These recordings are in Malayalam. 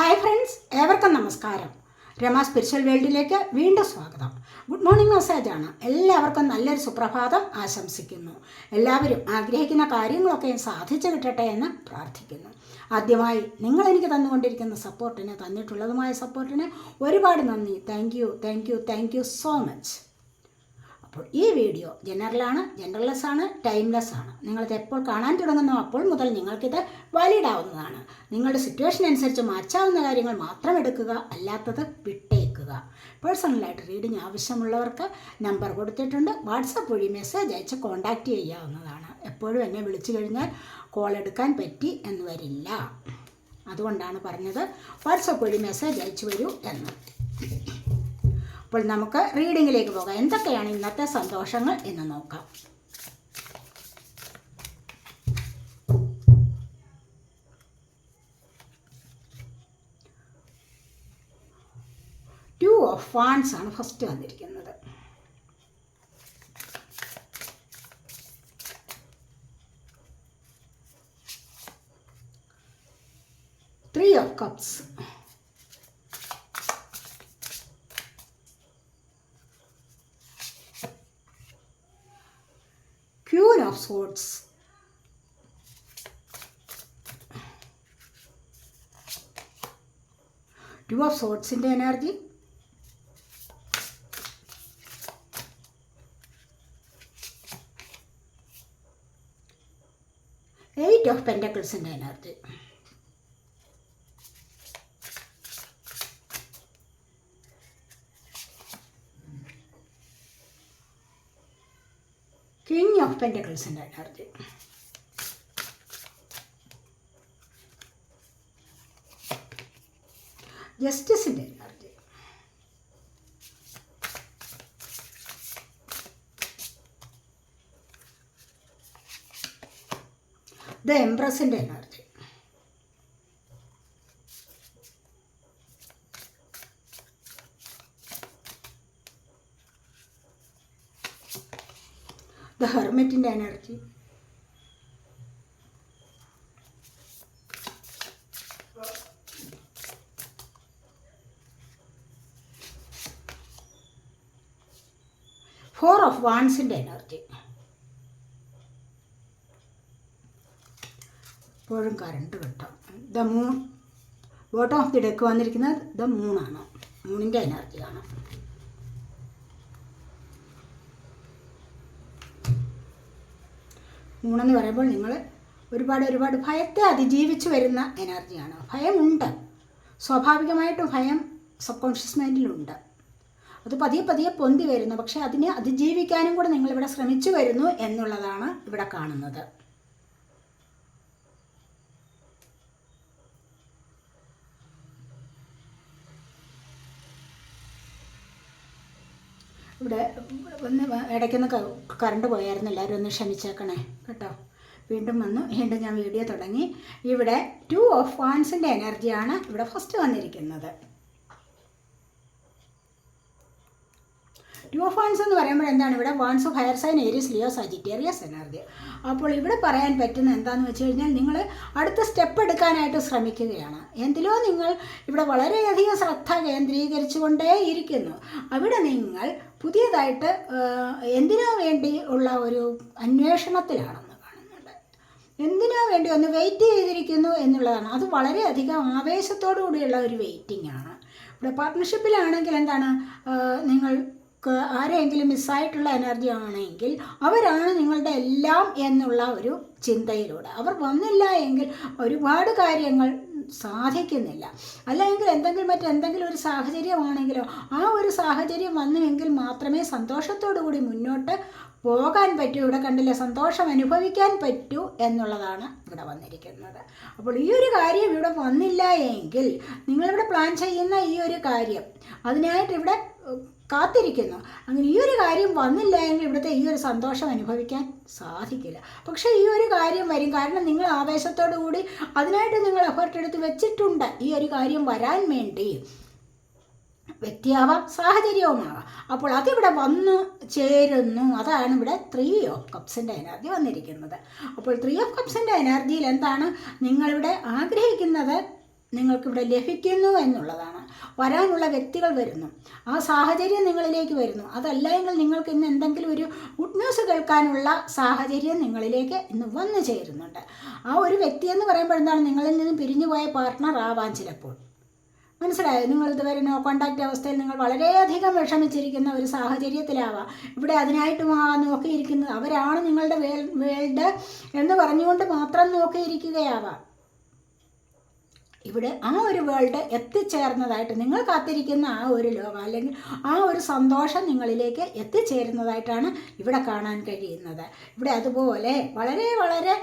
ഹായ് ഫ്രണ്ട്സ് ഏവർക്കും നമസ്കാരം. രമ സ്പിരിച്വൽ വേൾഡിലേക്ക് വീണ്ടും സ്വാഗതം. ഗുഡ് മോർണിംഗ് മെസ്സേജാണ്. എല്ലാവർക്കും നല്ലൊരു സുപ്രഭാതം ആശംസിക്കുന്നു. എല്ലാവരും ആഗ്രഹിക്കുന്ന കാര്യങ്ങളൊക്കെയും സാധിച്ചു കിട്ടട്ടെ എന്ന് പ്രാർത്ഥിക്കുന്നു. ആദ്യമായി നിങ്ങൾ എനിക്ക് തന്നുകൊണ്ടിരിക്കുന്ന സപ്പോർട്ടിന് തന്നിട്ടുള്ളതുമായ സപ്പോർട്ടിന് ഒരുപാട് നന്ദി. Thank you thank you thank you so much അപ്പോൾ ഈ വീഡിയോ ജനറലാണ് ജനറൽലെസ് ആണ് ടൈംലെസ് ആണ് നിങ്ങളിത് എപ്പോൾ കാണാൻ തുടങ്ങുന്നു അപ്പോൾ മുതൽ നിങ്ങൾക്കിത് വാലിഡ് ആവുന്നതാണ് നിങ്ങളുടെ സിറ്റുവേഷൻ അനുസരിച്ച് മാറ്റാവുന്ന കാര്യങ്ങൾ മാത്രം എടുക്കുക അല്ലാത്തത് വിട്ടേക്കുക. പേഴ്സണലായിട്ട് റീഡിങ് ആവശ്യമുള്ളവർക്ക് നമ്പർ കൊടുത്തിട്ടുണ്ട്. വാട്സപ്പ് വഴി മെസ്സേജ് അയച്ച് കോൺടാക്റ്റ് ചെയ്യാവുന്നതാണ്. എപ്പോഴും എന്നെ വിളിച്ചു കഴിഞ്ഞാൽ കോൾ എടുക്കാൻ പറ്റി എന്ന് വരില്ല. അതുകൊണ്ടാണ് പറഞ്ഞത് വാട്സപ്പ് വഴി മെസ്സേജ് അയച്ചു വരൂ എന്ന്. അപ്പോൾ നമുക്ക് റീഡിങ്ങിലേക്ക് പോകാം. എന്തൊക്കെയാണ് ഇന്നത്തെ സന്തോഷങ്ങൾ എന്ന് നോക്കാം. ടു ഓഫ് ഫാൻസ് ആണ് ഫസ്റ്റ് വന്നിരിക്കുന്നത്. Three of cups of Swords. Two of സോട്സിന്റെ energy eight of പെന്റക്കിൾസിന്റെ എനർജി കിങ് ഓഫ് പെന്റക്കിൾസിന്റെ എനർജി ജസ്റ്റിസിന്റെ എനർജി ദ എംപ്രസിന്റെ എനർജി ദ ഹെർമിറ്റിന്റെ എനർജി ഫോർ ഓഫ് വാൺസിന്റെ എനർജി എപ്പോഴും കറണ്ട് കിട്ടും. The moon bottom of the deck വന്നിരിക്കുന്നത് ദ മൂണാണ് മൂണിന്റെ എനർജിയാണ് മൂന്നെന്ന് പറയുമ്പോൾ നിങ്ങൾ ഒരുപാട് ഒരുപാട് ഭയത്തെ അതിജീവിച്ച് വരുന്ന എനർജിയാണ്. ഭയമുണ്ട്. സ്വാഭാവികമായിട്ടും ഭയം സബ് കോൺഷ്യസ് മൈൻഡിലുണ്ട്. അത് പതിയെ പതിയെ പൊന്തി വരുന്നു. പക്ഷേ അതിനെ അതിജീവിക്കാനും കൂടെ നിങ്ങളിവിടെ ശ്രമിച്ചു വരുന്നു എന്നുള്ളതാണ് ഇവിടെ കാണുന്നത്. ഇവിടെ ഒന്ന് ഇടയ്ക്കൊന്ന് കറണ്ട് പോയായിരുന്നു. എല്ലാവരും ഒന്ന് ക്ഷമിച്ചേക്കണേ കേട്ടോ. വീണ്ടും വന്നു. വീണ്ടും ഞാൻ വീഡിയോ തുടങ്ങി. ഇവിടെ ടു ഓഫ് വാൻസിന്റെ എനർജിയാണ് ഇവിടെ ഫസ്റ്റ് വന്നിരിക്കുന്നത്. ടു ഓഫ് എന്ന് പറയുമ്പോൾ എന്താണ്? ഇവിടെ wands of fire sign Aries Leo Sagittarius energy അപ്പോൾ ഇവിടെ പറയാൻ പറ്റുന്ന എന്താണെന്ന് വെച്ച് കഴിഞ്ഞാൽ നിങ്ങൾ അടുത്ത സ്റ്റെപ്പ് എടുക്കാനായിട്ട് ശ്രമിക്കുകയാണ്. എന്തിലോ നിങ്ങൾ ഇവിടെ വളരെയധികം ശ്രദ്ധ കേന്ദ്രീകരിച്ചുകൊണ്ടേ ഇരിക്കുന്നു അവിടെ നിങ്ങൾ പുതിയതായിട്ട് എന്തിനോ വേണ്ടി ഉള്ള ഒരു അന്വേഷണത്തിലാണെന്ന് കാണുന്നുണ്ട്. എന്തിനോ വേണ്ടി ഒന്ന് വെയിറ്റ് ചെയ്തിരിക്കുന്നു എന്നുള്ളതാണ്. അത് വളരെയധികം ആവേശത്തോടു കൂടിയുള്ള ഒരു വെയിറ്റിംഗ് ആണ്. ഇവിടെ പാർട്ട്ണർഷിപ്പിലാണെങ്കിൽ എന്താണ്? നിങ്ങൾ ആരെങ്കിലും മിസ്സായിട്ടുള്ള എനർജി ആണെങ്കിൽ അവരാണ് നിങ്ങളുടെ എല്ലാം എന്നുള്ള ഒരു ചിന്തയിലൂടെ. അവർ വന്നില്ല എങ്കിൽ ഒരുപാട് കാര്യങ്ങൾ സാധിക്കുന്നില്ല. അല്ലെങ്കിൽ എന്തെങ്കിലും മറ്റെന്തെങ്കിലും ഒരു സാഹചര്യമാണെങ്കിലോ ആ ഒരു സാഹചര്യം വന്നുവെങ്കിൽ മാത്രമേ സന്തോഷത്തോടു കൂടി മുന്നോട്ട് പോകാൻ പറ്റൂ. ഇവിടെ കണ്ടില്ല സന്തോഷം അനുഭവിക്കാൻ പറ്റൂ എന്നുള്ളതാണ് ഇവിടെ വന്നിരിക്കുന്നത്. അപ്പോൾ ഈ ഒരു കാര്യം ഇവിടെ വന്നില്ല എങ്കിൽ നിങ്ങളിവിടെ പ്ലാൻ ചെയ്യുന്ന ഈ ഒരു കാര്യം അതിനായിട്ട് ഇവിടെ കാത്തിരിക്കുന്നു. അങ്ങനെ ഈ ഒരു കാര്യം വന്നില്ല എങ്കിൽ ഇവിടുത്തെ ഈ ഒരു സന്തോഷം അനുഭവിക്കാൻ സാധിക്കില്ല. പക്ഷേ ഈ ഒരു കാര്യം വരും. കാരണം നിങ്ങൾ ആവേശത്തോടു കൂടി അതിനായിട്ട് നിങ്ങൾ എഫേർട്ട് എടുത്ത് വെച്ചിട്ടുണ്ട്. ഈ ഒരു കാര്യം വരാൻ വേണ്ടി. വ്യക്തിയാവാം സാഹചര്യവുമാകാം അപ്പോൾ അതിവിടെ വന്ന് ചേരുന്നു. അതാണ് ഇവിടെ ത്രീ ഓഫ് കപ്സിന്റെ എനർജി വന്നിരിക്കുന്നത്. അപ്പോൾ ത്രീ ഓഫ് കപ്സിന്റെ എനർജിയിൽ എന്താണ്? നിങ്ങളിവിടെ ആഗ്രഹിക്കുന്നത്? നിങ്ങൾക്കിവിടെ ലഭിക്കുന്നു എന്നുള്ളതാണ്. വരാനുള്ള വ്യക്തികൾ വരുന്നു. ആ സാഹചര്യം നിങ്ങളിലേക്ക് വരുന്നു. അതല്ല എങ്കിൽ നിങ്ങൾക്ക് ഇന്ന് എന്തെങ്കിലും ഒരു ഗുഡ് ന്യൂസ് കേൾക്കാനുള്ള സാഹചര്യം നിങ്ങളിലേക്ക് ഇന്ന് വന്നു ചേരുന്നുണ്ട്. ആ ഒരു വ്യക്തി എന്ന് പറയുമ്പോൾ എന്താണ്? നിങ്ങളിൽ നിന്ന് പിരിഞ്ഞുപോയ പാർട്ട്ണർ ആവാൻ ചിലപ്പോൾ. മനസ്സിലായോ? നിങ്ങൾ ഇതുവരെ നോ കോണ്ടാക്റ്റ് അവസ്ഥയിൽ നിങ്ങൾ വളരെയധികം വിഷമിച്ചിരിക്കുന്ന ഒരു സാഹചര്യത്തിലാവാം. ഇവിടെ അതിനായിട്ട് നോക്കിയിരിക്കുന്നത് അവരാണ് നിങ്ങളുടെ വേൾഡ് എന്ന് പറഞ്ഞുകൊണ്ട് മാത്രം നോക്കിയിരിക്കുകയാവാം. ഇവിടെ ആ ഒരു വേൾഡ് എത്തിച്ചേർന്നതായിട്ട് നിങ്ങൾ കാത്തിരിക്കുന്ന ആ ഒരു ലോകം അല്ലെങ്കിൽ ആ ഒരു സന്തോഷം നിങ്ങളിലേക്ക് എത്തിച്ചേരുന്നതായിട്ടാണ് ഇവിടെ കാണാൻ കഴിയുന്നത്. ഇവിടെ അതുപോലെ വളരെ വളരെ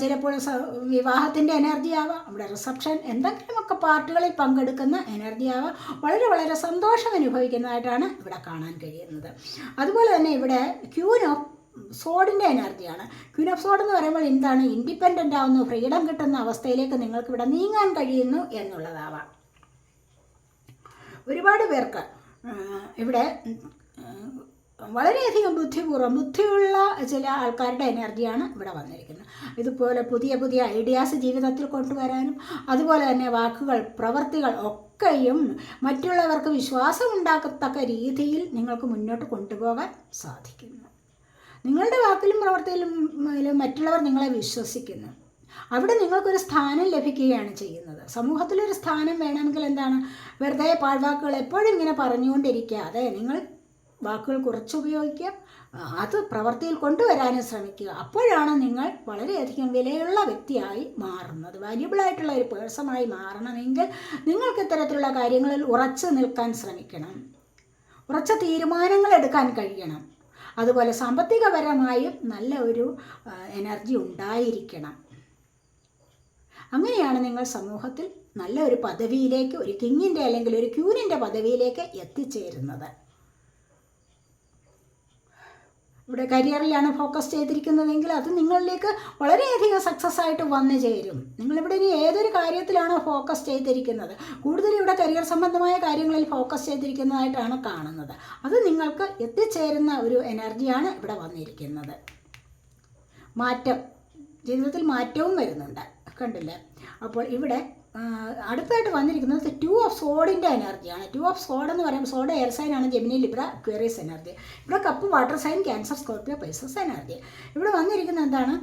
ചിലപ്പോൾ വിവാഹത്തിന്റെ എനർജി ആവാം. ഇവിടെ റിസപ്ഷൻ എന്തെങ്കിലുമൊക്കെ പാർട്ടികളിൽ പങ്കെടുക്കുന്ന എനർജി ആവാം. വളരെ വളരെ സന്തോഷം അനുഭവിക്കുന്നതായിട്ടാണ് ഇവിടെ കാണാൻ കഴിയുന്നത്. അതുപോലെ തന്നെ ഇവിടെ ഓഫ് സോഡിന്റെ എനർജിയാണ് ക്വീൻ ഓഫ് സോഡ് എന്ന് പറയുമ്പോൾ എന്താണ്? ഇൻഡിപെൻഡന്റ് ആവുന്നു ഫ്രീഡം കിട്ടുന്ന അവസ്ഥയിലേക്ക് നിങ്ങൾക്ക് ഇവിടെ നീങ്ങാൻ കഴിയുന്നു എന്നുള്ളതാവാം. ഒരുപാട് പേർക്ക് ഇവിടെ വളരെയധികം ബുദ്ധിപൂർവം ബുദ്ധിയുള്ള ചില ആൾക്കാരുടെ എനർജിയാണ് ഇവിടെ വന്നിരിക്കുന്നത്. ഇതുപോലെ പുതിയ പുതിയ ഐഡിയാസ് ജീവിതത്തിൽ കൊണ്ടുവരാനും അതുപോലെ തന്നെ വാക്കുകൾ പ്രവർത്തികൾ ഒക്കെയും മറ്റുള്ളവർക്ക് വിശ്വാസം ഉണ്ടാക്കത്തക്ക രീതിയിൽ നിങ്ങൾക്ക് മുന്നോട്ട് കൊണ്ടുപോകാൻ സാധിക്കുന്നു. നിങ്ങളുടെ വാക്കിലും പ്രവർത്തിയിലും മറ്റുള്ളവർ നിങ്ങളെ വിശ്വസിക്കുന്നു. അവിടെ നിങ്ങൾക്കൊരു സ്ഥാനം ലഭിക്കുകയാണ് ചെയ്യുന്നത്. സമൂഹത്തിലൊരു സ്ഥാനം വേണമെങ്കിൽ എന്താണ്? വെറുതെ പാഴ്വാക്കുകൾ എപ്പോഴും ഇങ്ങനെ പറഞ്ഞുകൊണ്ടിരിക്കാതെ നിങ്ങൾ വാക്കുകൾ കുറച്ചുപയോഗിക്കുക അത് പ്രവൃത്തിയിൽ കൊണ്ടുവരാനും ശ്രമിക്കുക. അപ്പോഴാണ് നിങ്ങൾ വളരെയധികം വിലയുള്ള വ്യക്തിയായി മാറുന്നത്. വാല്യുബിളായിട്ടുള്ള ഒരു പേഴ്സണായി മാറണമെങ്കിൽ നിങ്ങൾക്ക് ഇത്തരത്തിലുള്ള കാര്യങ്ങളിൽ ഉറച്ചു നിൽക്കാൻ ശ്രമിക്കണം. ഉറച്ച തീരുമാനങ്ങൾ എടുക്കാൻ കഴിയണം. അതുപോലെ സാമ്പത്തികപരമായും നല്ല ഒരു എനർജി ഉണ്ടായിരിക്കണം. അങ്ങനെയാണ് നിങ്ങൾ സമൂഹത്തിൽ നല്ല ഒരു പദവിയിലേക്ക് ഒരു കിങ്ങിന്റെ അല്ലെങ്കിൽ ഒരു ക്യൂനിന്റെ പദവിയിലേക്ക് എത്തിച്ചേരുന്നത്. ഇവിടെ കരിയറിലാണ് ഫോക്കസ് ചെയ്തിരിക്കുന്നതെങ്കിൽ അത് നിങ്ങളിലേക്ക് വളരെയധികം സക്സസ് ആയിട്ട് വന്നു ചേരും. നിങ്ങളിവിടെ ഇനി ഏതൊരു കാര്യത്തിലാണോ ഫോക്കസ് ചെയ്തിരിക്കുന്നത്? കൂടുതലും ഇവിടെ കരിയർ സംബന്ധമായ കാര്യങ്ങളിൽ ഫോക്കസ് ചെയ്തിരിക്കുന്നതായിട്ടാണ് കാണുന്നത്. അത് നിങ്ങൾക്ക് എത്തിച്ചേരുന്ന ഒരു എനർജിയാണ് ഇവിടെ വന്നിരിക്കുന്നത്. മാറ്റം. ജീവിതത്തിൽ മാറ്റവും വരുന്നുണ്ട്. കണ്ടില്ലേ? അപ്പോൾ ഇവിടെ അടുത്തായിട്ട് വന്നിരിക്കുന്നത് ടു ഓഫ് സോഡിന്റെ എനർജിയാണ് ടു ഓഫ് സോഡ് എന്ന് പറയുമ്പോൾ സോഡ് എയർ സൈൻ ആണ് ജെമിനി ലിബ്ര ക്വേറിയസ് എനർജി ഇവിടെ cup water sign Cancer Scorpio Pisces energy ഇവിടെ വന്നിരിക്കുന്നത് എന്താണ്?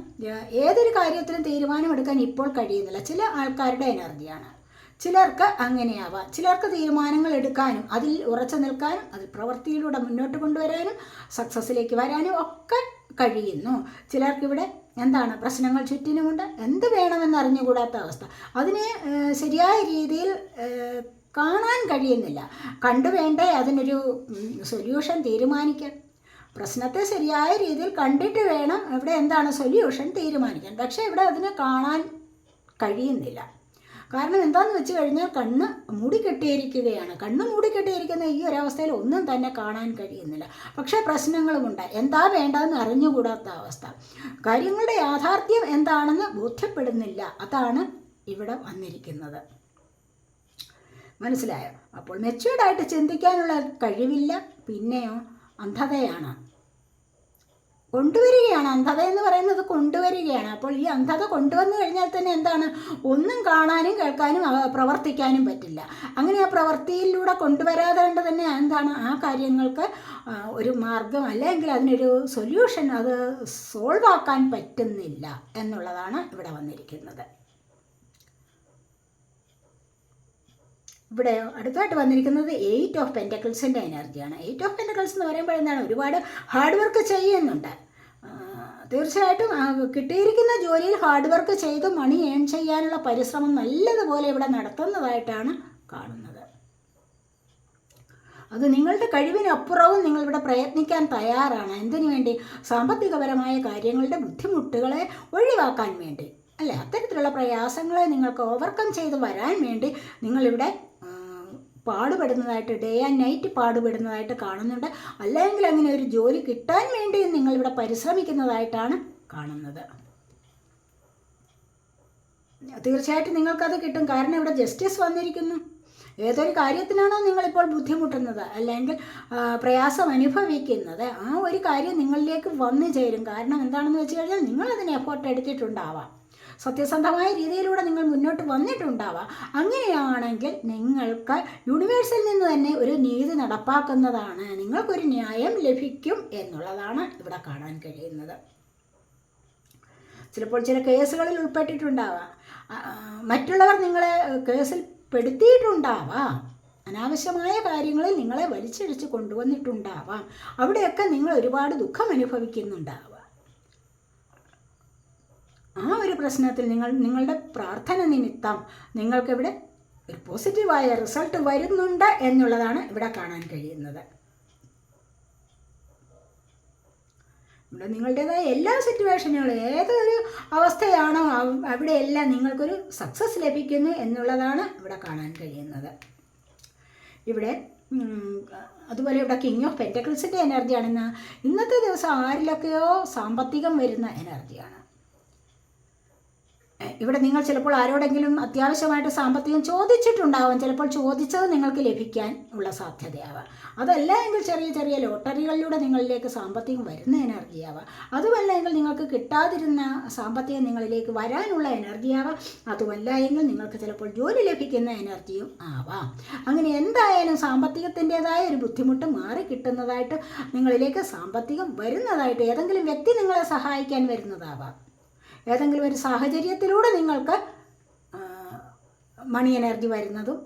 ഏതൊരു കാര്യത്തിലും തീരുമാനമെടുക്കാൻ ഇപ്പോൾ കഴിയുന്നില്ല. ചില ആൾക്കാരുടെ എനർജിയാണ് ചിലർക്ക് അങ്ങനെയാവാം. ചിലർക്ക് തീരുമാനങ്ങൾ എടുക്കാനും അതിൽ ഉറച്ചു നിൽക്കാനും അതിൽ പ്രവൃത്തിയിലൂടെ മുന്നോട്ട് കൊണ്ടുവരാനും സക്സസ്സിലേക്ക് വരാനും ഒക്കെ കഴിയുന്നു. ചിലർക്കിവിടെ എന്താണ് പ്രശ്നങ്ങൾ ചുറ്റിനുമുണ്ട്? എന്ത് വേണമെന്ന് അറിഞ്ഞുകൂടാത്ത അവസ്ഥ. അതിനെ ശരിയായ രീതിയിൽ കാണാൻ കഴിയുന്നില്ല. കണ്ടു വേണ്ടേ അതിനൊരു സൊല്യൂഷൻ തീരുമാനിക്കാൻ. പ്രശ്നത്തെ ശരിയായ രീതിയിൽ കണ്ടിട്ട് വേണം ഇവിടെ എന്താണ് സൊല്യൂഷൻ തീരുമാനിക്കാൻ. പക്ഷേ ഇവിടെ അതിനെ കാണാൻ കഴിയുന്നില്ല. കാരണം എന്താണെന്ന് വെച്ച് കഴിഞ്ഞാൽ കണ്ണ് മൂടിക്കെട്ടിയിരിക്കുകയാണ് കണ്ണ് മൂടിക്കെട്ടിയിരിക്കുന്ന ഈ ഒരവസ്ഥയിൽ ഒന്നും തന്നെ കാണാൻ കഴിയുന്നില്ല. പക്ഷേ പ്രശ്നങ്ങളുമുണ്ട് എന്താ വേണ്ടതെന്ന് അറിഞ്ഞുകൂടാത്ത അവസ്ഥ. കാര്യങ്ങളുടെ യാഥാർത്ഥ്യം എന്താണെന്ന് ബോധ്യപ്പെടുന്നില്ല. അതാണ് ഇവിടെ വന്നിരിക്കുന്നത്. മനസ്സിലായോ? അപ്പോൾ മെച്യൂർഡായിട്ട് ചിന്തിക്കാനുള്ള കഴിവില്ല പിന്നെയോ അന്ധതയാണ്. കൊണ്ടുവരികയാണ്. അന്ധത എന്ന് പറയുന്നത് കൊണ്ടുവരികയാണ്. അപ്പോൾ ഈ അന്ധത കൊണ്ടുവന്നു കഴിഞ്ഞാൽ തന്നെ എന്താണ്? ഒന്നും കാണാനും കേൾക്കാനും പ്രവർത്തിക്കാനും പറ്റില്ല. അങ്ങനെ ആ പ്രവൃത്തിയിലൂടെ കൊണ്ടുവരാതെ കൊണ്ട് തന്നെ എന്താണ്? ആ കാര്യങ്ങൾക്ക് ഒരു മാർഗം അല്ലെങ്കിൽ അതിനൊരു സൊല്യൂഷൻ അത് സോൾവ് ആക്കാൻ പറ്റുന്നില്ല എന്നുള്ളതാണ് ഇവിടെ വന്നിരിക്കുന്നത്. ഇവിടെ അടുത്തായിട്ട് വന്നിരിക്കുന്നത് എയ്റ്റ് ഓഫ് പെന്റക്കിൾസിന്റെ എനർജിയാണ് എയ്റ്റ് ഓഫ് പെന്റക്കിൾസ് എന്ന് പറയുമ്പോൾ എന്താണ്? ഒരുപാട് ഹാർഡ് വർക്ക് ചെയ്യുന്നുണ്ട്. തീർച്ചയായിട്ടും കിട്ടിയിരിക്കുന്ന ജോലിയിൽ ഹാർഡ് വർക്ക് ചെയ്ത് മണി ഏൺ ചെയ്യാനുള്ള പരിശ്രമം നല്ലതുപോലെ ഇവിടെ നടത്തുന്നതായിട്ടാണ് കാണുന്നത്. അത് നിങ്ങളുടെ കഴിവിനപ്പുറവും നിങ്ങളിവിടെ പ്രയത്നിക്കാൻ തയ്യാറാണ്. എന്തിനു വേണ്ടി? സാമ്പത്തികപരമായ കാര്യങ്ങളുടെ ബുദ്ധിമുട്ടുകളെ ഒഴിവാക്കാൻ വേണ്ടി. അല്ലേ? അത്തരത്തിലുള്ള പ്രയാസങ്ങളെ നിങ്ങൾക്ക് ഓവർകം ചെയ്ത് വരാൻ വേണ്ടി നിങ്ങളിവിടെ പാടുപെടുന്നതായിട്ട് ഡേ ആൻഡ് നൈറ്റ് പാടുപെടുന്നതായിട്ട് കാണുന്നുണ്ട്. അല്ലെങ്കിൽ അങ്ങനെ ഒരു ജോലി കിട്ടാൻ വേണ്ടി നിങ്ങളിവിടെ പരിശ്രമിക്കുന്നതായിട്ടാണ് കാണുന്നത്. തീർച്ചയായിട്ടും നിങ്ങൾക്കത് കിട്ടും. കാരണം ഇവിടെ ജസ്റ്റിസ് വന്നിരിക്കുന്നു. ഏതൊരു കാര്യത്തിനാണോ നിങ്ങളിപ്പോൾ ബുദ്ധിമുട്ടുന്നത് അല്ലെങ്കിൽ പ്രയാസം അനുഭവിക്കുന്നത് ആ ഒരു കാര്യം നിങ്ങളിലേക്ക് വന്നു ചേരും. കാരണം എന്താണെന്ന് വെച്ച് കഴിഞ്ഞാൽ നിങ്ങളതിന് എഫേർട്ട് എടുത്തിട്ടുണ്ടാവാം. സത്യസന്ധമായ രീതിയിലൂടെ നിങ്ങൾ മുന്നോട്ട് വന്നിട്ടുണ്ടാവാം. അങ്ങനെയാണെങ്കിൽ നിങ്ങൾക്ക് യൂണിവേഴ്സിൽ നിന്ന് തന്നെ ഒരു നീതി നടപ്പാക്കുന്നതാണ്. നിങ്ങൾക്കൊരു ന്യായം ലഭിക്കും എന്നുള്ളതാണ് ഇവിടെ കാണാൻ കഴിയുന്നത്. ചിലപ്പോൾ ചില കേസുകളിൽ ഉൾപ്പെട്ടിട്ടുണ്ടാവാം. മറ്റുള്ളവർ നിങ്ങളെ കേസിൽ പെടുത്തിയിട്ടുണ്ടാവാം. അനാവശ്യമായ കാര്യങ്ങളിൽ നിങ്ങളെ വലിച്ചിഴച്ച് കൊണ്ടുവന്നിട്ടുണ്ടാവാം. അവിടെയൊക്കെ നിങ്ങൾ ഒരുപാട് ദുഃഖം അനുഭവിക്കുന്നുണ്ടാവാം ആ ഒരു പ്രശ്നത്തിൽ നിങ്ങൾ നിങ്ങളുടെ പ്രാർത്ഥന നിമിത്തം നിങ്ങൾക്കിവിടെ ഒരു പോസിറ്റീവായ റിസൾട്ട് വരുന്നുണ്ട് എന്നുള്ളതാണ് ഇവിടെ കാണാൻ കഴിയുന്നത്. ഇവിടെ നിങ്ങളുടേതായ എല്ലാ സിറ്റുവേഷനുകളും ഏതൊരു അവസ്ഥയാണോ അവ- അവിടെയെല്ലാം നിങ്ങൾക്കൊരു സക്സസ് ലഭിക്കുന്നു എന്നുള്ളതാണ് ഇവിടെ കാണാൻ കഴിയുന്നത്. ഇവിടെ അതുപോലെ ഇവിടെ കിങ് ഓഫ് പെന്റക്കിൾസിന്റെ എനർജിയാണെന്ന് ഇന്നത്തെ ദിവസം ആരിലൊക്കെയോ സാമ്പത്തികം വരുന്ന എനർജിയാണ് ഇവിടെ നിങ്ങൾ ചിലപ്പോൾ ആരോടെങ്കിലും അത്യാവശ്യമായിട്ട് സാമ്പത്തികം ചോദിച്ചിട്ടുണ്ടാവാം. ചിലപ്പോൾ ചോദിച്ചത് നിങ്ങൾക്ക് ലഭിക്കാൻ ഉള്ള സാധ്യതയാവാം. അതല്ല എങ്കിൽ ചെറിയ ചെറിയ ലോട്ടറികളിലൂടെ നിങ്ങളിലേക്ക് സാമ്പത്തികം വരുന്ന എനർജിയാവാം. അതുമല്ല എങ്കിൽ നിങ്ങൾക്ക് കിട്ടാതിരുന്ന സാമ്പത്തികം നിങ്ങളിലേക്ക് വരാനുള്ള എനർജിയാവാം. അതുമല്ല എങ്കിൽ നിങ്ങൾക്ക് ചിലപ്പോൾ ജോലി ലഭിക്കുന്ന എനർജിയും ആവാം. അങ്ങനെ എന്തായാലും സാമ്പത്തികത്തിന്റെതായ ഒരു ബുദ്ധിമുട്ട് മാറി കിട്ടുന്നതായിട്ട് നിങ്ങളിലേക്ക് സാമ്പത്തികം വരുന്നതായിട്ട് ഏതെങ്കിലും വ്യക്തി നിങ്ങളെ സഹായിക്കാൻ വരുന്നതാവാം. ഏതെങ്കിലും ഒരു സാഹചര്യത്തിലൂടെ നിങ്ങൾക്ക് മണി എനർജി വരുന്നതും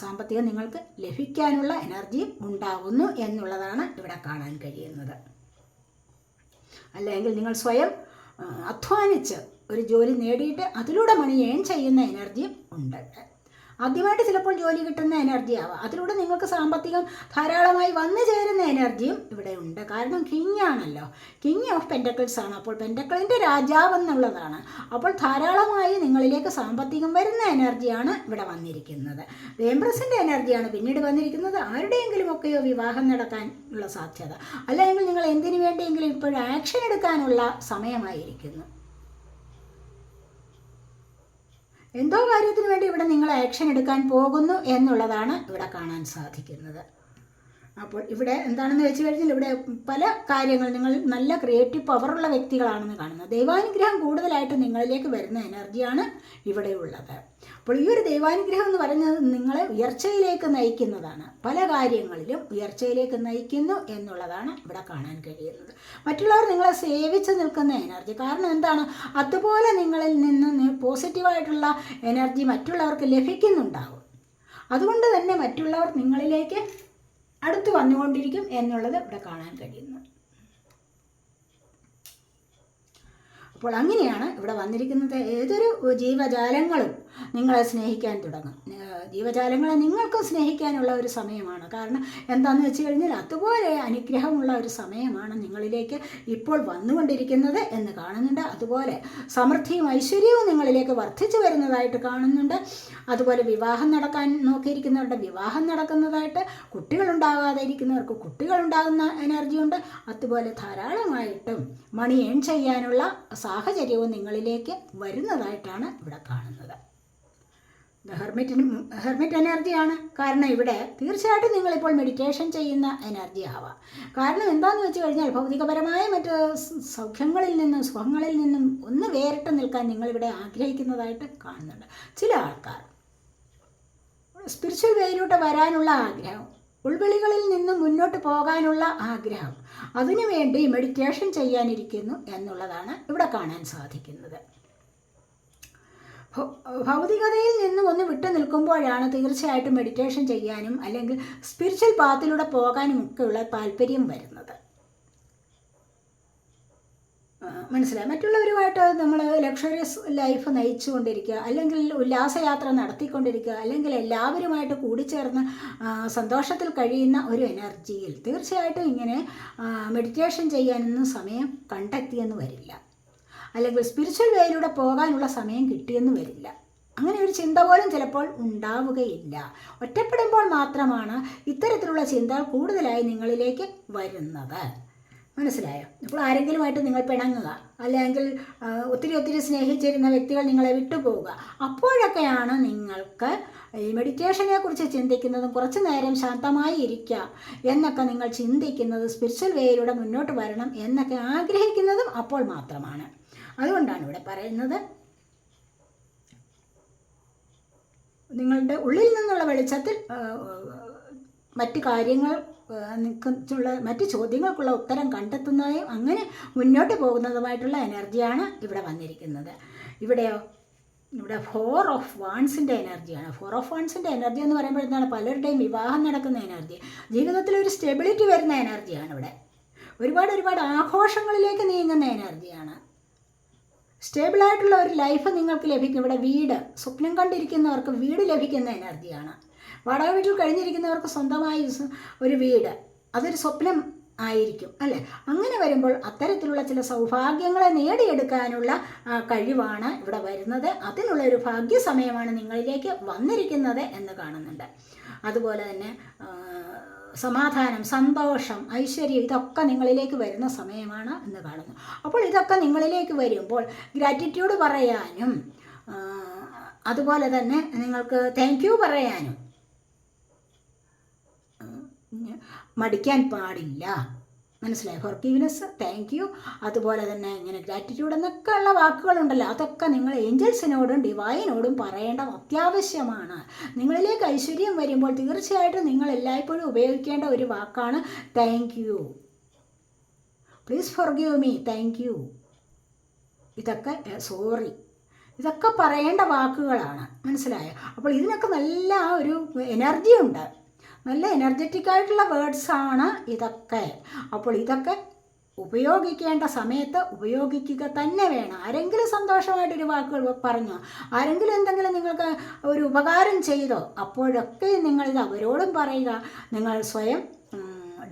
സാമ്പത്തികം നിങ്ങൾക്ക് ലഭിക്കാനുള്ള എനർജിയും ഉണ്ടാകുന്നു എന്നുള്ളതാണ് ഇവിടെ കാണാൻ കഴിയുന്നത്. അല്ലെങ്കിൽ നിങ്ങൾ സ്വയം അധ്വാനിച്ച് ഒരു ജോലി നേടിയിട്ട് അതിലൂടെ മണി ഏൺ ചെയ്യുന്ന എനർജിയും ഉണ്ട്. ആദ്യമായിട്ട് ചിലപ്പോൾ ജോലി കിട്ടുന്ന എനർജി ആവാം. അതിലൂടെ നിങ്ങൾക്ക് സാമ്പത്തികം ധാരാളമായി വന്നു ചേരുന്ന എനർജിയും ഇവിടെ ഉണ്ട്. കാരണം കിങ് ആണല്ലോ. കിങ് ഓഫ് പെന്റക്കിൾസ് ആണ്. അപ്പോൾ പെന്റക്കിളിന്റെ രാജാവ് എന്നുള്ളതാണ്. അപ്പോൾ ധാരാളമായി നിങ്ങളിലേക്ക് സാമ്പത്തികം വരുന്ന എനർജിയാണ് ഇവിടെ വന്നിരിക്കുന്നത്. വേംബ്രസിന്റെ എനർജിയാണ് പിന്നീട് വന്നിരിക്കുന്നത് ആരുടെയെങ്കിലും ഒക്കെയോ വിവാഹം നടക്കാൻ ഉള്ള സാധ്യത. അല്ലെങ്കിൽ നിങ്ങൾ എന്തിനു വേണ്ടിയെങ്കിലും ഇപ്പോൾ ആക്ഷൻ എടുക്കാനുള്ള സമയമായിരിക്കുന്നു. എന്തോ കാര്യത്തിന് വേണ്ടി ഇവിടെ നിങ്ങൾ ആക്ഷൻ എടുക്കാൻ പോകുന്നു എന്നുള്ളതാണ് ഇവിടെ കാണാൻ സാധിക്കുന്നത്. അപ്പോൾ ഇവിടെ എന്താണെന്ന് വെച്ച് കഴിഞ്ഞാൽ ഇവിടെ പല കാര്യങ്ങൾ നിങ്ങൾ നല്ല ക്രിയേറ്റീവ് പവറുള്ള വ്യക്തികളാണെന്ന് കാണുന്നത് ദൈവാനുഗ്രഹം കൂടുതലായിട്ട് നിങ്ങളിലേക്ക് വരുന്ന എനർജിയാണ് ഇവിടെ ഉള്ളത്. അപ്പോൾ ഈ ഒരു ദൈവാനുഗ്രഹം എന്ന് പറയുന്നത് നിങ്ങളെ ഉയർച്ചയിലേക്ക് നയിക്കുന്നതാണ്. പല കാര്യങ്ങളിലും ഉയർച്ചയിലേക്ക് നയിക്കുന്നു എന്നുള്ളതാണ് ഇവിടെ കാണാൻ കഴിയുന്നത്. മറ്റുള്ളവർ നിങ്ങളെ സേവിച്ച് നിൽക്കുന്ന എനർജി. കാരണം എന്താണ്? അതുപോലെ നിങ്ങളിൽ നിന്ന് പോസിറ്റീവായിട്ടുള്ള എനർജി മറ്റുള്ളവർക്ക് ലഭിക്കുന്നുണ്ടാകും അതുകൊണ്ട് തന്നെ മറ്റുള്ളവർ നിങ്ങളിലേക്ക് അടുത്ത് വന്നുകൊണ്ടിരിക്കും എന്നുള്ളത് ഇവിടെ കാണാൻ കഴിയുന്നു. അപ്പോൾ അങ്ങനെയാണ് ഇവിടെ വന്നിരിക്കുന്നത്. ഏതൊരു ജീവജാലങ്ങളും നിങ്ങളെ സ്നേഹിക്കാൻ തുടങ്ങും. ജീവജാലങ്ങളെ നിങ്ങൾക്കും സ്നേഹിക്കാനുള്ള ഒരു സമയമാണ്. കാരണം എന്താണെന്ന് വെച്ച് കഴിഞ്ഞാൽ അതുപോലെ അനുഗ്രഹമുള്ള ഒരു സമയമാണ് നിങ്ങളിലേക്ക് ഇപ്പോൾ വന്നുകൊണ്ടിരിക്കുന്നത് എന്ന് കാണുന്നുണ്ട്. അതുപോലെ സമൃദ്ധിയും ഐശ്വര്യവും നിങ്ങളിലേക്ക് വർദ്ധിച്ചു വരുന്നതായിട്ട് കാണുന്നുണ്ട്. അതുപോലെ വിവാഹം നടക്കാൻ നോക്കിയിരിക്കുന്നവരുടെ വിവാഹം നടക്കുന്നതായിട്ട് കുട്ടികളുണ്ടാകാതെ ഇരിക്കുന്നവർക്ക് കുട്ടികളുണ്ടാകുന്ന എനർജിയുണ്ട് അതുപോലെ ധാരാളമായിട്ടും മണി ഏൺ ചെയ്യാനുള്ള സാഹചര്യവും നിങ്ങളിലേക്ക് വരുന്നതായിട്ടാണ് ഇവിടെ കാണുന്നത്. ഹെർമിറ്റിനും ഹെർമിറ്റ് എനർജിയാണ് കാരണം ഇവിടെ തീർച്ചയായിട്ടും നിങ്ങളിപ്പോൾ മെഡിറ്റേഷൻ ചെയ്യുന്ന എനർജി ആവാം. കാരണം എന്താണെന്ന് വെച്ച് കഴിഞ്ഞാൽ ഭൗതികപരമായ മറ്റ് സൗഖ്യങ്ങളിൽ നിന്നും സുഖങ്ങളിൽ നിന്നും ഒന്ന് വേറിട്ട് നിൽക്കാൻ നിങ്ങളിവിടെ ആഗ്രഹിക്കുന്നതായിട്ട് കാണുന്നുണ്ട്. ചില ആൾക്കാർ സ്പിരിച്വൽ വേയിലോട്ട് വരാനുള്ള ആഗ്രഹം ഉൾവിളികളിൽ നിന്ന് മുന്നോട്ട് പോകാനുള്ള ആഗ്രഹം അതിനുവേണ്ടി മെഡിറ്റേഷൻ ചെയ്യാനിരിക്കുന്നു എന്നുള്ളതാണ് ഇവിടെ കാണാൻ സാധിക്കുന്നത്. ഭൗതികതയിൽ നിന്നും ഒന്ന് വിട്ടു നിൽക്കുമ്പോഴാണ് തീർച്ചയായിട്ടും മെഡിറ്റേഷൻ ചെയ്യാനും അല്ലെങ്കിൽ സ്പിരിച്വൽ പാത്തിലൂടെ പോകാനും ഒക്കെയുള്ള താല്പര്യം വരുന്നത്. മനസ്സിലായി? മറ്റുള്ളവരുമായിട്ട് നമ്മൾ ലക്ഷറിയസ് ലൈഫ് നയിച്ചുകൊണ്ടിരിക്കുക അല്ലെങ്കിൽ ഉല്ലാസയാത്ര നടത്തിക്കൊണ്ടിരിക്കുക അല്ലെങ്കിൽ എല്ലാവരുമായിട്ട് കൂടിച്ചേർന്ന് സന്തോഷത്തിൽ കഴിയുന്ന ഒരു എനർജിയിൽ തീർച്ചയായിട്ടും ഇങ്ങനെ മെഡിറ്റേഷൻ ചെയ്യാനൊന്നും സമയം കണ്ടെത്തിയെന്ന് വരില്ല. അല്ലെങ്കിൽ സ്പിരിച്വൽ വേയിലൂടെ പോകാനുള്ള സമയം കിട്ടിയെന്ന് വരില്ല. അങ്ങനെ ഒരു ചിന്ത പോലും ചിലപ്പോൾ ഉണ്ടാവുകയില്ല. ഒറ്റപ്പെടുമ്പോൾ മാത്രമാണ് ഇത്തരത്തിലുള്ള ചിന്തകൾ കൂടുതലായി നിങ്ങളിലേക്ക് വരുന്നത്. മനസ്സിലായോ? ഇപ്പോൾ ആരെങ്കിലുമായിട്ട് നിങ്ങൾ പിണങ്ങുക അല്ലെങ്കിൽ ഒത്തിരി ഒത്തിരി സ്നേഹിച്ചിരുന്ന വ്യക്തികൾ നിങ്ങളെ വിട്ടുപോവുക അപ്പോഴൊക്കെയാണ് നിങ്ങൾക്ക് ഈ മെഡിറ്റേഷനെ കുറിച്ച് ചിന്തിക്കുന്നതും കുറച്ച് നേരം ശാന്തമായി ഇരിക്കാം എന്നൊക്കെ നിങ്ങൾ ചിന്തിക്കുന്നത് സ്പിരിച്വൽ വേയിലൂടെ മുന്നോട്ട് വരണം എന്നൊക്കെ ആഗ്രഹിക്കുന്നതും അപ്പോൾ മാത്രമാണ്. അതുകൊണ്ടാണ് ഇവിടെ പറയുന്നത്. നിങ്ങളുടെ ഉള്ളിൽ നിന്നുള്ള വെളിച്ചത്തിൽ മറ്റ് കാര്യങ്ങൾ നിൽക്കുള്ള മറ്റ് ചോദ്യങ്ങൾക്കുള്ള ഉത്തരം കണ്ടെത്തുന്നതും അങ്ങനെ മുന്നോട്ട് പോകുന്നതുമായിട്ടുള്ള എനർജിയാണ് ഇവിടെ വന്നിരിക്കുന്നത്. ഇവിടെയോ? ഇവിടെ ഫോർ ഓഫ് വാൺസിന്റെ എനർജിയാണ്. ഫോർ ഓഫ് വാൺസിന്റെ എനർജി എന്ന് പറയുമ്പോൾ എന്താണ് പലരുടെയും വിവാഹം നടക്കുന്ന എനർജി. ജീവിതത്തിൽ ഒരു സ്റ്റെബിലിറ്റി വരുന്ന എനർജിയാണ് ഇവിടെ. ഒരുപാട് ഒരുപാട് ആഘോഷങ്ങളിലേക്ക് നീങ്ങുന്ന എനർജിയാണ്. സ്റ്റേബിളായിട്ടുള്ള ഒരു ലൈഫ് നിങ്ങൾക്ക് ലഭിക്കും. ഇവിടെ വീട് സ്വപ്നം കണ്ടിരിക്കുന്നവർക്ക് വീട് ലഭിക്കുന്ന എനർജിയാണ് വാടക വീട്ടിൽ കഴിഞ്ഞിരിക്കുന്നവർക്ക് സ്വന്തമായി ഒരു വീട് അതൊരു സ്വപ്നം ആയിരിക്കും അല്ലേ? അങ്ങനെ വരുമ്പോൾ അത്തരത്തിലുള്ള ചില സൗഭാഗ്യങ്ങളെ നേടിയെടുക്കാനുള്ള കഴിവാണ് ഇവിടെ വരുന്നത്. അതിനുള്ള ഒരു ഭാഗ്യസമയമാണ് നിങ്ങളിലേക്ക് വന്നിരിക്കുന്നത് എന്ന് കാണുന്നുണ്ട്. അതുപോലെ തന്നെ സമാധാനം സന്തോഷം ഐശ്വര്യം ഇതൊക്കെ നിങ്ങളിലേക്ക് വരുന്ന സമയമാണ് എന്ന് കാണുന്നു. അപ്പോൾ ഇതൊക്കെ നിങ്ങളിലേക്ക് വരുമ്പോൾ ഗ്രാറ്റിറ്റ്യൂഡ് പറയാനും അതുപോലെ തന്നെ നിങ്ങൾക്ക് താങ്ക് യു പറയാനും മടിക്കാൻ പാടില്ല. മനസ്സിലായി. ഫോർഗീവ്നെസ് താങ്ക് യു അതുപോലെ തന്നെ ഇങ്ങനെ ഗ്രാറ്റിറ്റ്യൂഡ് എന്നൊക്കെ ഉള്ള വാക്കുകളുണ്ടല്ലോ. അതൊക്കെ നിങ്ങൾ ഏഞ്ചൽസിനോടും ഡിവൈനോടും പറയേണ്ടത് അത്യാവശ്യമാണ്. നിങ്ങളിലേക്ക് ഐശ്വര്യം വരുമ്പോൾ തീർച്ചയായിട്ടും നിങ്ങൾ എല്ലായ്പ്പോഴും ഉപയോഗിക്കേണ്ട ഒരു വാക്കാണ് thank you please forgive me thank you ഇതൊക്കെ സോറി ഇതൊക്കെ പറയേണ്ട വാക്കുകളാണ്. മനസ്സിലായോ? അപ്പോൾ ഇതിനൊക്കെ നല്ല ഒരു എനർജി ഉണ്ട്. നല്ല എനർജറ്റിക് ആയിട്ടുള്ള വേർഡ്സാണ് ഇതൊക്കെ. അപ്പോൾ ഇതൊക്കെ ഉപയോഗിക്കേണ്ട സമയത്ത് ഉപയോഗിക്കുക തന്നെ വേണം. ആരെങ്കിലും സന്തോഷമായിട്ടൊരു വാക്കുകൾ പറഞ്ഞോ ആരെങ്കിലും എന്തെങ്കിലും നിങ്ങൾക്ക് ഒരു ഉപകാരം ചെയ്തോ അപ്പോഴൊക്കെ നിങ്ങളിത് അവരോടും പറയുക. നിങ്ങൾ സ്വയം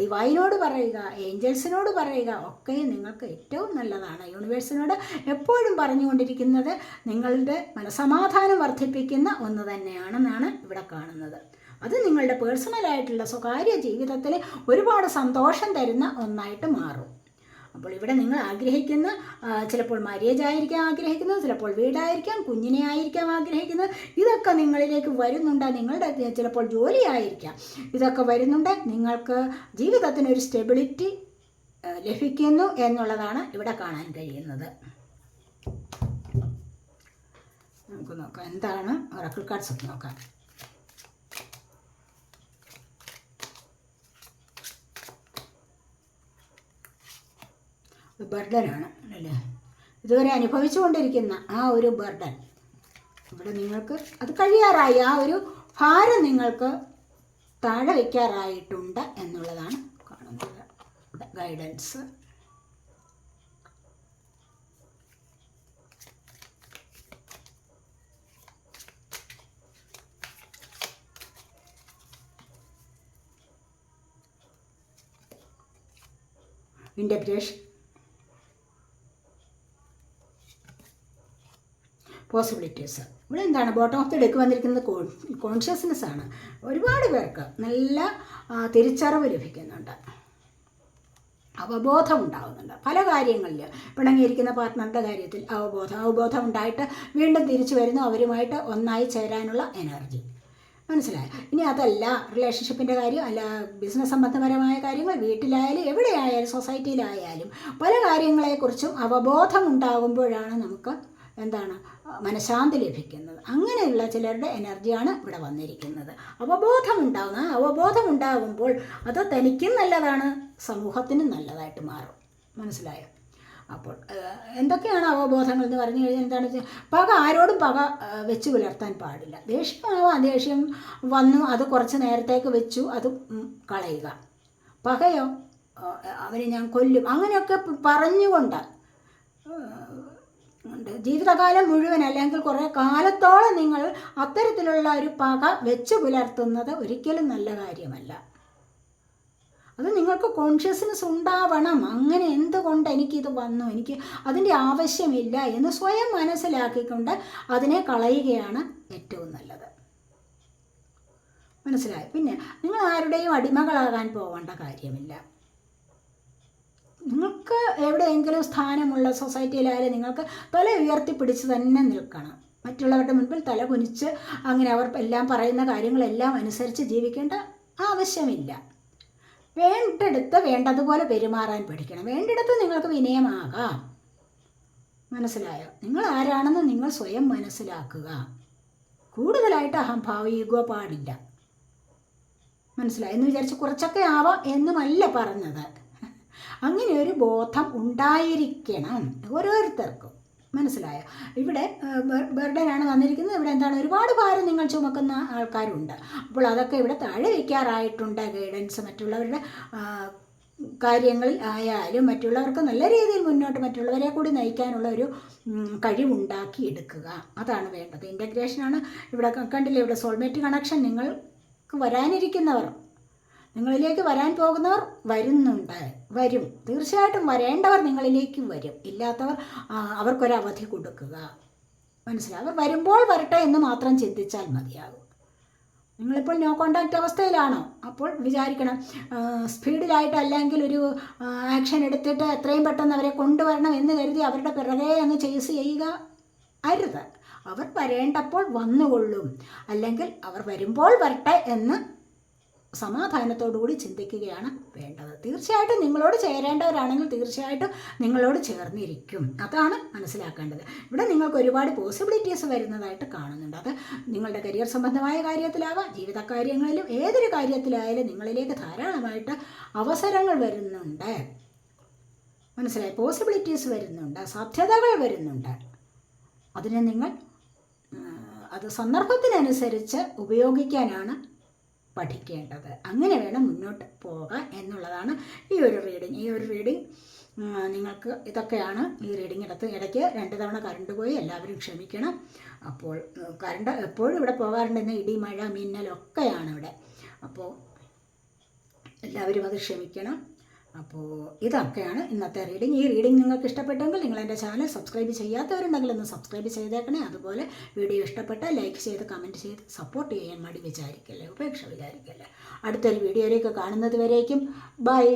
ഡിവൈനോട് പറയുക ഏഞ്ചൽസിനോട് പറയുക ഒക്കെ നിങ്ങൾക്ക് ഏറ്റവും നല്ലതാണ്. യൂണിവേഴ്സിനോട് എപ്പോഴും പറഞ്ഞുകൊണ്ടിരിക്കുന്നത് നിങ്ങളുടെ മനസമാധാനം വർദ്ധിപ്പിക്കുന്ന ഒന്ന് തന്നെയാണെന്നാണ് ഇവിടെ കാണുന്നത്. അത് നിങ്ങളുടെ പേഴ്സണലായിട്ടുള്ള സ്വകാര്യ ജീവിതത്തിൽ ഒരുപാട് സന്തോഷം തരുന്ന ഒന്നായിട്ട് മാറും. അപ്പോൾ ഇവിടെ നിങ്ങൾ ആഗ്രഹിക്കുന്ന ചിലപ്പോൾ മാര്യേജ് ആയിരിക്കാം ആഗ്രഹിക്കുന്നത് ചിലപ്പോൾ വീടായിരിക്കാം കുഞ്ഞിനെ ആയിരിക്കാം ആഗ്രഹിക്കുന്നത് ഇതൊക്കെ നിങ്ങളിലേക്ക് വരുന്നുണ്ട് നിങ്ങളുടെ ചിലപ്പോൾ ജോലി ആയിരിക്കാം ഇതൊക്കെ വരുന്നുണ്ട് നിങ്ങൾക്ക് ജീവിതത്തിന് ഒരു സ്റ്റെബിലിറ്റി ലഭിക്കുന്നു എന്നുള്ളതാണ് ഇവിടെ കാണാൻ കഴിയുന്നത്. നമുക്ക് നോക്കാം എന്താണ് ഒറക്കിൾ കാർഡ്സ് നോക്കാം. ബർഡനാണ് അല്ലേ? ഇതുവരെ അനുഭവിച്ചുകൊണ്ടിരിക്കുന്ന ആ ഒരു ബർഡൻ. ഇവിടെ നിങ്ങൾക്ക് അത് കഴിയാറായി. ആ ഒരു ഭാരം നിങ്ങൾക്ക് താഴെ വയ്ക്കാറായിട്ടുണ്ട് എന്നുള്ളതാണ് കാണുന്നത്. ഗൈഡൻസ് ഇന്റഗ്രേഷൻ പോസിബിലിറ്റീസ് ഇവിടെ എന്താണ് ബോട്ടം ഓഫ് ദി ഡെക്ക് വന്നിരിക്കുന്നത് കോൺഷ്യസ്നെസ് ആണ്. ഒരുപാട് പേർക്ക് നല്ല തിരിച്ചറിവ് ലഭിക്കുന്നുണ്ട്. അവബോധം ഉണ്ടാകുന്നുണ്ട് പല കാര്യങ്ങളിൽ പിണങ്ങിയിരിക്കുന്ന പാർട്ട്ണറുടെ കാര്യത്തിൽ അവബോധം അവബോധം ഉണ്ടായിട്ട് വീണ്ടും തിരിച്ചു വരുന്നു അവരുമായിട്ട് ഒന്നായി ചേരാനുള്ള എനർജി മനസ്സിലായോ? ഇനി അതല്ല റിലേഷൻഷിപ്പിന്റെ കാര്യം അല്ല ബിസിനസ് സംബന്ധപരമായ കാര്യങ്ങൾ വീട്ടിലായാലും എവിടെയായാലും സൊസൈറ്റിയിലായാലും പല കാര്യങ്ങളെക്കുറിച്ചും അവബോധം ഉണ്ടാകുമ്പോഴാണ് നമുക്ക് എന്താണ്? മനഃശാന്തി ലഭിക്കുന്നത്. അങ്ങനെയുള്ള ചിലരുടെ എനർജിയാണ് ഇവിടെ വന്നിരിക്കുന്നത്. അവബോധം ഉണ്ടാകുന്ന അവബോധം ഉണ്ടാകുമ്പോൾ അത് തനിക്കും നല്ലതാണ് സമൂഹത്തിനും നല്ലതായിട്ട് മാറും. മനസ്സിലായോ? അപ്പോൾ എന്തൊക്കെയാണ് അവബോധങ്ങൾ എന്ന് പറഞ്ഞു കഴിഞ്ഞാൽ എന്താണ് പക ആരോടും പക വെച്ച് പുലർത്താൻ പാടില്ല. ദേഷ്യമാവാം ദേഷ്യം വന്നു അത് കുറച്ച് നേരത്തേക്ക് വെച്ചു അത് കളയുക. പകയോ? അവരെ ഞാൻ കൊല്ലും. അങ്ങനെയൊക്കെ പറഞ്ഞുകൊണ്ട് ഉണ്ട്. ജീവിതകാലം മുഴുവൻ അല്ലെങ്കിൽ കുറേ കാലത്തോളം നിങ്ങൾ അത്തരത്തിലുള്ള ഒരു പക വെച്ച് പുലർത്തുന്നത് ഒരിക്കലും നല്ല കാര്യമല്ല. അത് നിങ്ങൾക്ക് കോൺഷ്യസ്നെസ് ഉണ്ടാവണം. അങ്ങനെ എന്തുകൊണ്ട് എനിക്കിത് വന്നു? എനിക്ക് അതിന്റെ ആവശ്യമില്ല എന്ന് സ്വയം മനസ്സിലാക്കിക്കൊണ്ട് അതിനെ കളയുകയാണ് ഏറ്റവും നല്ലത്. മനസ്സിലായി? പിന്നെ നിങ്ങൾ ആരുടെയും അടിമകളാകാൻ പോകേണ്ട കാര്യമില്ല. നിങ്ങൾക്ക് എവിടെയെങ്കിലും സ്ഥാനമുള്ള സൊസൈറ്റിയിലായാലും നിങ്ങൾക്ക് തല ഉയർത്തിപ്പിടിച്ച് തന്നെ നിൽക്കണം. മറ്റുള്ളവരുടെ മുൻപിൽ തല കുനിച്ച് അങ്ങനെ അവർ എല്ലാം പറയുന്ന കാര്യങ്ങളെല്ലാം അനുസരിച്ച് ജീവിക്കേണ്ട ആവശ്യമില്ല. വേണ്ടടുത്ത് വേണ്ടതുപോലെ പെരുമാറാൻ പഠിക്കണം. വേണ്ടിടത്ത് നിങ്ങൾക്ക് വിനയമാകാം. മനസ്സിലായോ? നിങ്ങൾ ആരാണെന്ന് നിങ്ങൾ സ്വയം മനസ്സിലാക്കുക. കൂടുതലായിട്ട് അഹംഭാവം ഈഗോ പാടില്ല. മനസ്സിലായി? എന്ന് വിചാരിച്ച് കുറച്ചൊക്കെ ആവാം എന്നുമല്ല പറഞ്ഞത്. അങ്ങനെ ഒരു ബോധം ഉണ്ടായിരിക്കണം. ഓരോരുത്തർക്കും. മനസ്സിലായോ? ഇവിടെ ബർഡനാണ് വന്നിരിക്കുന്നത്. ഇവിടെ എന്താണ്? ഒരുപാട് ഭാരം നിങ്ങൾ ചുമക്കുന്ന ആൾക്കാരുണ്ട്. അപ്പോൾ അതൊക്കെ ഇവിടെ താഴെ വയ്ക്കാറായിട്ടുണ്ട് ഗൈഡൻസ്. മറ്റുള്ളവരുടെ കാര്യങ്ങളിൽ ആയാലും മറ്റുള്ളവർക്ക് നല്ല രീതിയിൽ മുന്നോട്ട് മറ്റുള്ളവരെ കൂടി നയിക്കാനുള്ള ഒരു കഴിവുണ്ടാക്കി എടുക്കുക. അതാണ് വേണ്ടത്. ഇന്റഗ്രേഷനാണ് ഇവിടെ കണ്ടില്ലേ? ഇവിടെ സോൾമേറ്റ് കണക്ഷൻ നിങ്ങൾക്ക് വരാനിരിക്കുന്നവർ. നിങ്ങളിലേക്ക് വരാൻ പോകുന്നവർ വരുന്നുണ്ട്. വരും. തീർച്ചയായിട്ടും വരേണ്ടവർ നിങ്ങളിലേക്ക് വരും. ഇല്ലാത്തവർ അവർക്കൊരു അവധി കൊടുക്കുക. മനസ്സിലായി? അവർ വരുമ്പോൾ വരട്ടെ എന്ന് മാത്രം ചിന്തിച്ചാൽ മതിയാകും. നിങ്ങളിപ്പോൾ നോ കോണ്ടാക്റ്റ് അവസ്ഥയിലാണോ? അപ്പോൾ വിചാരിക്കണം സ്പീഡിലായിട്ട് അല്ലെങ്കിൽ ഒരു ആക്ഷൻ എടുത്തിട്ട് എത്രയും പെട്ടെന്ന് അവരെ കൊണ്ടുവരണം എന്ന് കരുതി അവരുടെ പിറകെ അങ്ങ് ചേസ് ചെയ്യുക അരുത്. അവർ വരേണ്ടപ്പോൾ വന്നുകൊള്ളും. അല്ലെങ്കിൽ അവർ വരുമ്പോൾ വരട്ടെ എന്ന് സമാധാനത്തോടുകൂടി ചിന്തിക്കുകയാണ് വേണ്ടത്. തീർച്ചയായിട്ടും നിങ്ങളോട് ചേരേണ്ടവരാണെങ്കിൽ തീർച്ചയായിട്ടും നിങ്ങളോട് ചേർന്നിരിക്കും. അതാണ് മനസ്സിലാക്കേണ്ടത്. ഇവിടെ നിങ്ങൾക്ക് ഒരുപാട് പോസിബിലിറ്റീസ് വരുന്നതായിട്ട് കാണുന്നുണ്ട്. അത് നിങ്ങളുടെ കരിയർ സംബന്ധമായ കാര്യത്തിലാവാം ജീവിത കാര്യങ്ങളിലും ഏതൊരു കാര്യത്തിലായാലും നിങ്ങളിലേക്ക് ധാരാളമായിട്ട് അവസരങ്ങൾ വരുന്നുണ്ട്. മനസ്സിലായി? പോസിബിലിറ്റീസ് വരുന്നുണ്ട് സാധ്യതകൾ വരുന്നുണ്ട്. അതിനെ നിങ്ങൾ അത് സന്ദർഭത്തിനനുസരിച്ച് ഉപയോഗിക്കാനാണ് പഠിക്കേണ്ടത്. അങ്ങനെ വേണം മുന്നോട്ട് പോകാൻ എന്നുള്ളതാണ് ഈ ഒരു റീഡിങ് ഈ ഒരു റീഡിങ് നിങ്ങൾക്ക് ഇതൊക്കെയാണ് ഈ റീഡിംഗ് ഇടത്ത്. ഇടയ്ക്ക് രണ്ട് തവണ കറണ്ട് പോയി എല്ലാവരും ക്ഷമിക്കണം. അപ്പോൾ കറണ്ട് എപ്പോഴും ഇവിടെ പോകാറുണ്ട്. ഇന്ന് ഇടി മഴ മിന്നലൊക്കെയാണ് ഇവിടെ. അപ്പോൾ എല്ലാവരും അത് ക്ഷമിക്കണം. അപ്പോൾ ഇതൊക്കെയാണ് ഇന്നത്തെ റീഡിംഗ് ഈ റീഡിംഗ് നിങ്ങൾക്ക് ഇഷ്ടപ്പെട്ടെങ്കിൽ നിങ്ങൾ എന്റെ ചാനൽ സബ്സ്ക്രൈബ് ചെയ്യാത്തവരുണ്ടെങ്കിൽ ഒന്ന് സബ്സ്ക്രൈബ് ചെയ്തേക്കണേ. അതുപോലെ വീഡിയോ ഇഷ്ടപ്പെട്ട ലൈക്ക് ചെയ്ത് കമന്റ് ചെയ്ത് സപ്പോർട്ട് ചെയ്യാൻ മടി വിചാരിക്കല്ലേ ഉപേക്ഷ വിചാരിക്കല്ലേ. അടുത്തൊരു വീഡിയോയിലേക്ക് കാണുന്നത് വരേക്കും. ബൈ